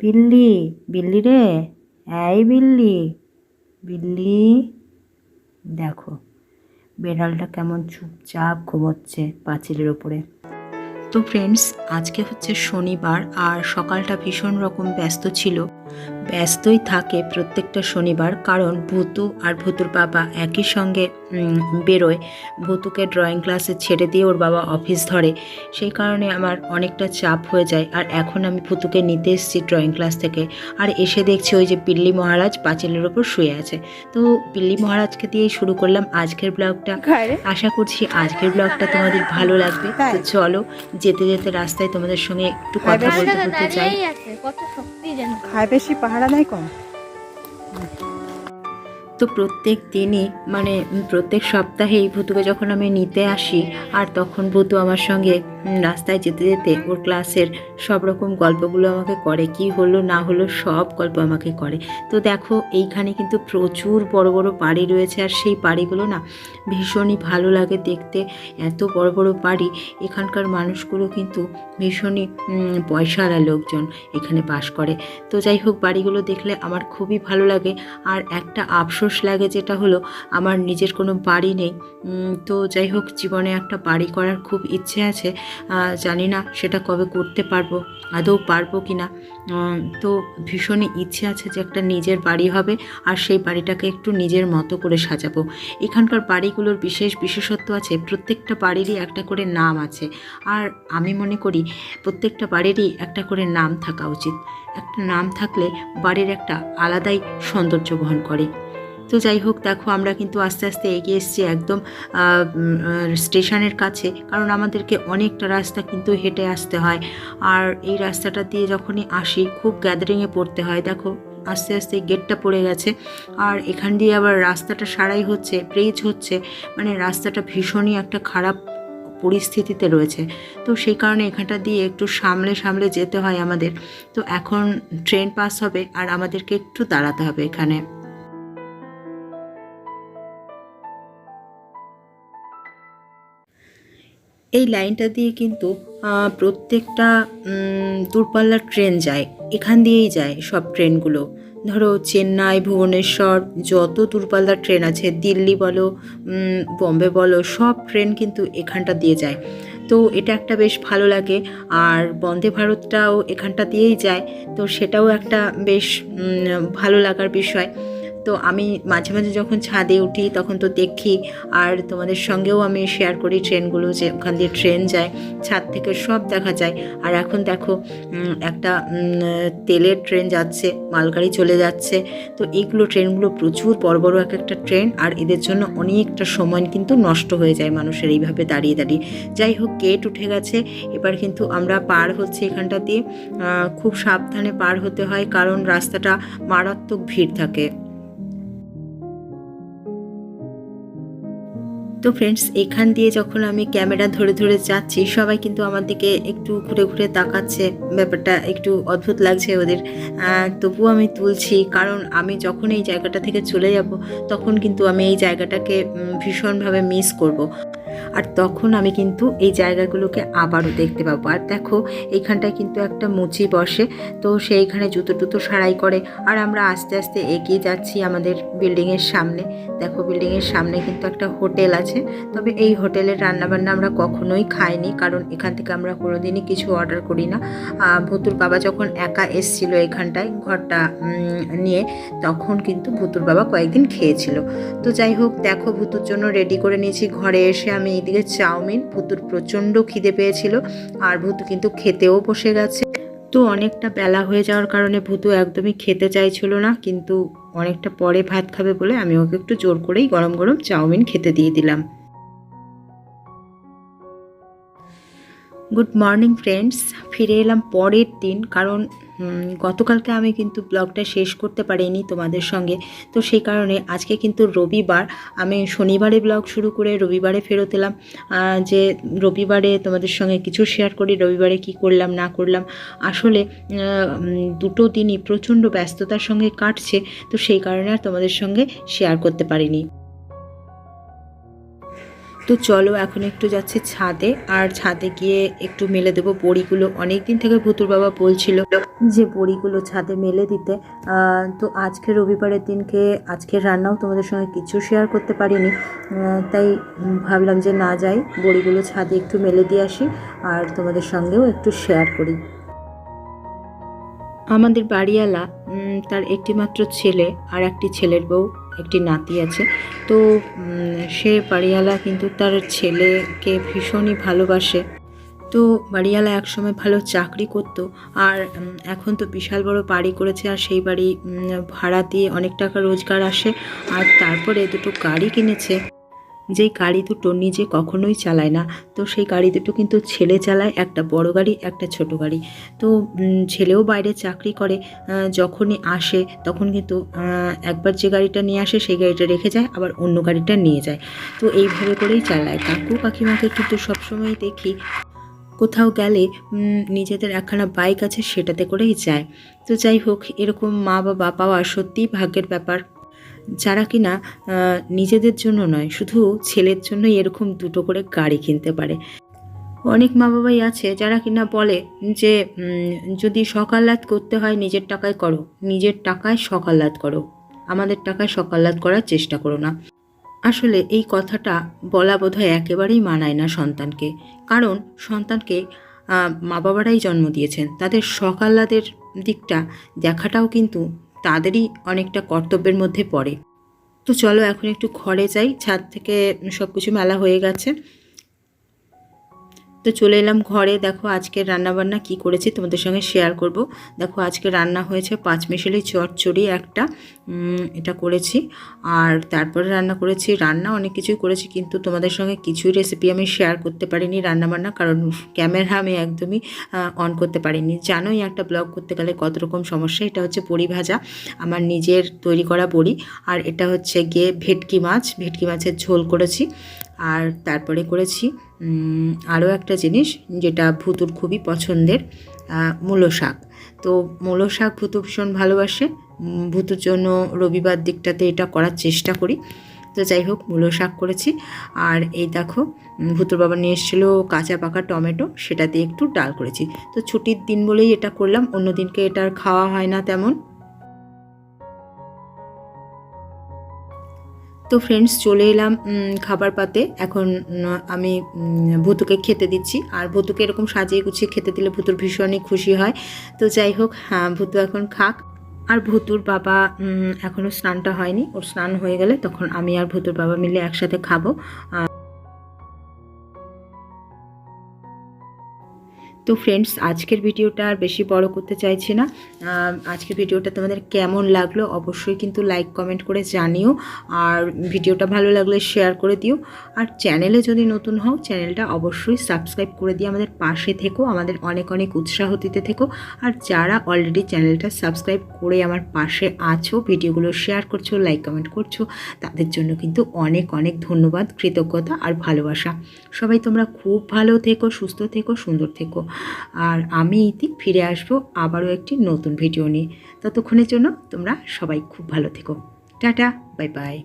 বিল্লি বিল্লি রে? এই বিল্লি বিল্লি। দেখো, বেড়ালটা কেমন চুপচাপ ঘুমোচ্ছে পাঁচিলের ওপরে তো ফ্রেন্ডস আজকে হচ্ছে শনিবার আর সকালটা ভীষণ রকম ব্যস্ত ছিল। ব্যস্তই থাকে প্রত্যেকটা শনিবার, কারণ ভুতু আর ভুতুর বাবা একই সঙ্গে বেরোয়। ভুতুকে ড্রয়িং ক্লাসে ছেড়ে দিয়ে ওর বাবা অফিস ধরে। সেই কারণে আমার অনেকটা চাপ হয়ে যায়। আর এখন আমি ভুতুকে নিতে এসেছি ড্রয়িং ক্লাস থেকে। আর এসে দেখছি ওই যে পিল্লি মহারাজ পাঁচিলের ওপর শুয়ে আছে। তো পিল্লি মহারাজকে দিয়েই শুরু করলাম আজকের ব্লগটা। আশা করছি আজকের ব্লগটা তোমাদের ভালো লাগবে। তো চলো যেতে যেতে রাস্তায় তোমাদের সঙ্গে একটু কথা বলতে বলতে যাই কত শক্তি যেন। খায় বেশি পাহাড়া নাই কম। তো প্রত্যেক দিনই মানে প্রত্যেক সপ্তাহেই ভুতুকে যখন আমি নিতে আসি, আর তখন ভুতু আমার সঙ্গে রাস্তায় যেতে যেতে ওর ক্লাসের সব রকম গল্পগুলো আমাকে করে, কি হলো, না হলো, সব গল্প আমাকে করে। তো দেখো, এইখানে কিন্তু প্রচুর বড় বড় বাড়ি রয়েছে, আর সেই বাড়িগুলো না ভীষণই ভালো লাগে দেখতে। এত বড় বড় বাড়ি, এখানকার মানুষগুলো কিন্তু ভীষণই পয়সাওয়ালা লোকজন এখানে বাস করে। তো যাই হোক, বাড়িগুলো দেখলে আমার খুবই ভালো লাগে। আর একটা আফসোস লাগে যেটা হলো আমার নিজের কোনো বাড়ি নেই। তো যাই হোক, জীবনে একটা বাড়ি করার খুব ইচ্ছে আছে। জানি না সেটা কবে করতে পারব, আদৌ পারব কি না। তো ভীষণই ইচ্ছে আছে যে একটা নিজের বাড়ি হবে আর সেই বাড়িটাকে একটু নিজের মতো করে সাজাবো। এখানকার বাড়িগুলোর বিশেষ বিশেষত্ব আছে, প্রত্যেকটা বাড়িরই একটা করে নাম আছে। আর আমি মনে করি প্রত্যেকটা বাড়িরই একটা করে নাম থাকা উচিত। একটা নাম থাকলে বাড়ির একটা আলাদাই সৌন্দর্য বহন করে। তো যাই হোক, দেখো আমরা কিন্তু আস্তে আস্তে এগিয়ে এসেছি একদম স্টেশনের কাছে। কারণ আমাদেরকে অনেকটা রাস্তা কিন্তু হেঁটে আসতে হয়। আর এই রাস্তাটা দিয়ে যখনই আসি, খুব গ্যাদারিংয়ে পড়তে হয়। দেখো, আস্তে আস্তে গেটটা পড়ে গেছে। আর এখান দিয়ে আবার রাস্তাটা সারাই হচ্ছে ব্রিজ হচ্ছে। মানে রাস্তাটা ভীষণই একটা খারাপ পরিস্থিতিতে রয়েছে। তো সেই কারণে এখানটা দিয়ে একটু সামলে সামলে যেতে হয় আমাদের। তো এখন ট্রেন পাস হবে আর আমাদেরকে একটু দাঁড়াতে হবে এখানে। এই লাইনটা দিয়ে কিন্তু প্রত্যেকটা দূরপাল্লার ট্রেন যায়, এখান দিয়েই যায় সব ট্রেনগুলো। ধরো চেন্নাই, ভুবনেশ্বর, যত দূরপাল্লার ট্রেন আছে, দিল্লি বলো বম্বে বলো, সব ট্রেন কিন্তু এখানটা দিয়ে যায়। তো এটা একটা বেশ ভালো লাগে, আর বন্দে ভারতটাও এখানটা দিয়েই যায়, তো সেটাও একটা বেশ ভালো লাগার বিষয়। তো আমি মাঝে মাঝে যখন ছাদে উঠি, তখন তো দেখি আর তোমাদের সঙ্গেও আমি শেয়ার করি ট্রেনগুলো যে ওখান দিয়ে ট্রেন যায়, ছাদ থেকে সব দেখা যায়। আর এখন দেখো একটা তেলের ট্রেন যাচ্ছে, মালগাড়ি চলে যাচ্ছে। তো এইগুলো ট্রেনগুলো প্রচুর বড় বড় এক একটা ট্রেন আর এদের জন্য অনেকটা সময় কিন্তু নষ্ট হয়ে যায় মানুষের এইভাবে দাঁড়িয়ে দাঁড়িয়ে। যাই হোক গেট উঠে গেছে। এবার কিন্তু আমরা পার হচ্ছে এখানটা দিয়ে। খুব সাবধানে পার হতে হয় কারণ রাস্তাটা মারাত্মক ভিড় থাকে। তো ফ্রেন্ডস এখান দিয়ে যখন আমি ক্যামেরা ধরে ধরে যাচ্ছি, সবাই কিন্তু আমার দিকে একটু ঘুরে ঘুরে তাকাচ্ছে ব্যাপারটা একটু অদ্ভুত লাগছে ওদের তবুও আমি তুলছি, কারণ আমি যখন এই জায়গাটা থেকে চলে যাব, তখন কিন্তু আমি এই জায়গাটাকে ভীষণভাবে মিস করব। আর তখন আমি কিন্তু এই জায়গাগুলোকে আবারও দেখতে পাবো। আর দেখো, এইখানটায় কিন্তু একটা মুচি বসে, তো সেইখানে জুতো টুতো সারাই করে। আর আমরা আস্তে আস্তে এগিয়ে যাচ্ছি আমাদের বিল্ডিংয়ের সামনে। দেখো, বিল্ডিংয়ের সামনে কিন্তু একটা হোটেল আছে। তবে এই হোটেলের রান্নাবান্না আমরা কখনোই খাইনি, কারণ এখান থেকে আমরা কোনোদিনই কিছু অর্ডার করি না। ভুতুর বাবা যখন একা এসছিল এখানটায় ঘরটা নিয়ে, তখন কিন্তু ভুতুর বাবা কয়েকদিন খেয়েছিল। তো যাই হোক, দেখো, ভুতুর জন্য রেডি করে নিয়েছি। ঘরে এসে আমি এইদিকে চাউমিন, ভুতুর প্রচণ্ড খিদে পেয়েছিল আর ভুতু কিন্তু খেতেও বসে গেছে। তো অনেকটা বেলা হয়ে যাওয়ার কারণে ভুতু একদমই খেতে চাইছিল না, কিন্তু অনেকটা পরে ভাত খাবে বলে আমি ওকে একটু জোর করেই গরম গরম চাউমিন খেতে দিয়ে দিলাম। গুড মর্নিং ফ্রেন্ডস, ফিরে এলাম পরের দিন কারণ গতকালকে আমি কিন্তু ব্লগটা শেষ করতে পারিনি তোমাদের সঙ্গে। তো সেই কারণে আজকে কিন্তু রবিবার, আমি শনিবারে ব্লগ শুরু করে রবিবারে ফেরত এলাম। যে রবিবারে তোমাদের সঙ্গে কিছু শেয়ার করি, রবিবারে কি করলাম, না করলাম। আসলে দুটো দিনই প্রচণ্ড ব্যস্ততার সঙ্গে কাটছে, তো সেই কারণে আর তোমাদের সঙ্গে শেয়ার করতে পারিনি। তো চলো এখন একটু যাচ্ছি ছাদে, আর ছাদে গিয়ে একটু মেলে দেবো বড়িগুলো। অনেক দিন থেকে ভুতুর বাবা বলছিল যে বড়িগুলো ছাদে মেলে দিতে। তো আজকে রবিবারের দিনকে আজকের রান্নাও তোমাদের সঙ্গে কিছু শেয়ার করতে পারিনি। তাই ভাবলাম যে না যাই, বড়িগুলো ছাদে একটু মেলে দিয়ে আসি, আর তোমাদের সঙ্গেও একটু শেয়ার করি। আমাদের বাড়িওয়ালা তার একটিমাত্র ছেলে আর একটি ছেলের বউ। একটি নাতি আছে। তো সে বাড়িওয়ালা কিন্তু তার ছেলেকে ভীষণই ভালোবাসে। তো, বাড়িওয়ালা একসময় ভালো চাকরি করত আর এখন তো বিশাল বড় বাড়ি করেছে আর সেই বাড়ি ভাড়া দিয়ে অনেক টাকা রোজগার আসে। আর তারপরে দুটো গাড়ি কিনেছে। যেই গাড়ি দুটো নিজে কখনোই চালায় না। তো সেই গাড়ি দুটো কিন্তু ছেলে চালায়, একটা বড় গাড়ি, একটা ছোট গাড়ি। তো ছেলেও বাইরে চাকরি করে যখনই আসে তখন কিন্তু একবার যে গাড়িটা নিয়ে আসে সেই গাড়িটা রেখে যায়, আবার অন্য গাড়িটা নিয়ে যায়। তো এইভাবে করেই চালায়। কাকু কাকিমাকে কিন্তু সবসময় দেখি কোথাও গেলে নিজেদের একখানা বাইক আছে সেটাতে করেই যায়। তো যাই হোক, এরকম মা বাবা পাওয়া সত্যিই ভাগ্যের ব্যাপার। যারা কিনা নিজেদের জন্য নয়, শুধু ছেলের জন্যই এরকম দুটো করে গাড়ি কিনতে পারে। অনেক মা বাবাই আছে যারা কিনা বলে যে যদি সকালাত করতে হয় নিজের টাকায় করো, নিজের টাকায় সকালাত করো, আমাদের টাকায় সকালাত করার চেষ্টা করো না। আসলে এই কথাটা বলা বোধহয় একেবারেই মানায় না সন্তানকে। কারণ সন্তানকে মা বাবারাই জন্ম দিয়েছেন, তাদের সকালাদের দিকটা দেখাটাও কিন্তু তাদেরই অনেকটা কর্তব্যের মধ্যে পড়ে। তো চলো এখন একটু ঘরে যাই। ছাদ থেকে সব কিছু মেলা হয়ে গেছে। তো চলে এলাম ঘরে। দেখো আজকের রান্নাবান্না কি করেছি তোমাদের সঙ্গে শেয়ার করব। দেখো আজকে রান্না হয়েছে পাঁচ মিশালি চচ্চড়ি একটা। এটা করেছি। আর তারপরে রান্না করেছি, রান্না অনেক কিছুই করেছি, কিন্তু তোমাদের সঙ্গে কিছুই রেসিপি আমি শেয়ার করতে পারিনি রান্নাবান্না, কারণ ক্যামেরা আমি একদমই অন করতে পারিনি। জানোই একটা ব্লগ করতে গেলে কত রকম সমস্যা। এটা হচ্ছে বড়ি ভাজা, আমার নিজের তৈরি করা বড়ি আর এটা হচ্ছে গিয়ে ভেটকি মাছ। ভেটকি মাছের ঝোল করেছি। আর তারপরে করেছি আরও একটা জিনিস যেটা ভুতুর খুবই পছন্দের মূলো শাক। তো মূলো শাক ভুতু ভীষণ ভালোবাসে ভুতুর জন্য রবিবার দিকটাতে এটা করার চেষ্টা করি। তো যাই হোক, মূলো শাক করেছি। আর এই দেখো ভুতুর বাবা নিয়ে এসেছিল কাঁচা পাকা টমেটো সেটা দিয়ে একটু ডাল করেছি। তো ছুটির দিন বলেই এটা করলাম, অন্য দিনকে এটা আর খাওয়া হয় না তেমন। তো ফ্রেন্ডস চলে এলাম খাবার পাতে। এখন আমি ভুতুকে খেতে দিচ্ছি। আর ভুতুকে এরকম সাজিয়ে গুছিয়ে খেতে দিলে ভুতুর ভীষণই খুশি হয়। তো যাই হোক হ্যাঁ ভুতু এখন খাক। আর ভুতুর বাবা এখনও স্নানটা হয়নি। ওর স্নান হয়ে গেলে তখন আমি আর ভুতুর বাবা মিলে একসাথে খাব। তো ফ্রেন্ডস আজকের ভিডিওটা আর বেশি বড় করতে চাইছি না। আজকের ভিডিওটা তোমাদের কেমন লাগল অবশ্যই কিন্তু লাইক কমেন্ট করে জানিও। আর ভিডিওটা ভালো লাগলে শেয়ার করে দিও। আর চ্যানেলে যদি নতুন হও চ্যানেলটা অবশ্যই সাবস্ক্রাইব করে দিয়ে আমাদের পাশে থেকো। আমাদের অনেক অনেক উৎসাহ দিতে থেকো। আর যারা অলরেডি চ্যানেলটা সাবস্ক্রাইব করে আমার পাশে আছো, ভিডিওগুলো শেয়ার করছ লাইক কমেন্ট করছ, তাদের জন্য কিন্তু অনেক অনেক ধন্যবাদ, কৃতজ্ঞতা আর ভালোবাসা। সবাই তোমরা খুব ভালো থেকো, সুস্থ থেকো, সুন্দর থেকো। আর আমি ইতি ফিরে আসব আবারও একটি নতুন ভিডিও নিয়ে। ততক্ষণের জন্য তোমরা সবাই খুব ভালো থেকো। Tata, bye bye.